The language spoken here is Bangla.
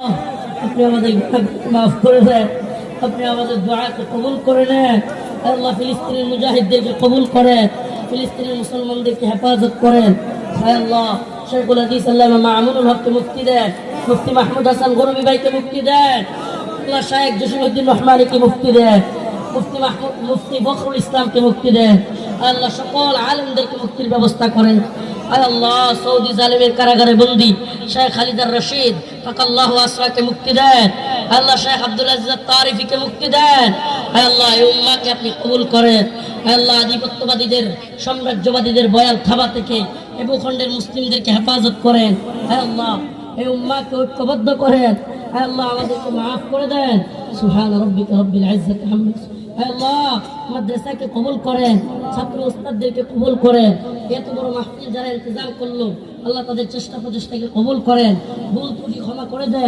আপনি আমাদের মাফ করে দেন। আপনি আমাদের দোয়াকে কবুল করে নেন। আল্লাহ ফিলিস্তিনের মুজাহিদদেরকে কবুল করেন। ফিলিস্তিনের মুসলমানদেরকে হেফাজত করেন। আল্লাহ, শেখুল হাদিস আল্লাহ মামুনুল হককে মুক্তি দেন। মুফতি মাহমুদ হাসান গরবি ভাইকে মুক্তি দেন। আল্লাহ শাহেক জসিমুদ্দিন রহমানিকে মুক্তি দেন। মুফতি মাহমুদ, মুফতি ফখরুল ইসলামকে মুক্তি দেন। আল্লাহ সকল আলমদেরকে মুক্তির ব্যবস্থা করেন। সৌদি কারাগারে বন্দি। শেখ মুক্তি দেন। আল্লাহ তারিফিকে মুক্তি দেন। আপনি করেন। আধিপত্যবাদীদের, সাম্রাজ্যবাদীদের বয়াল থাবা থেকে এ ভূখণ্ডের মুসলিমদেরকে হেফাজত করেন। আয় আল্লাহ, এই উম্মাকে ঐক্যবদ্ধ করেন। আল্লাহ আমাদেরকে মাফ করে দেন। মাদ্রাসাকে কবুল করেন, ছাত্র উস্তাদদেরকে কবুল করেন। এত বড় মাহফিল যারা ইন্তজাম করল, আল্লাহ তাদের চেষ্টা প্রচেষ্টাকে কবল করেন। ভুল ত্রুটি ক্ষমা করে দেন।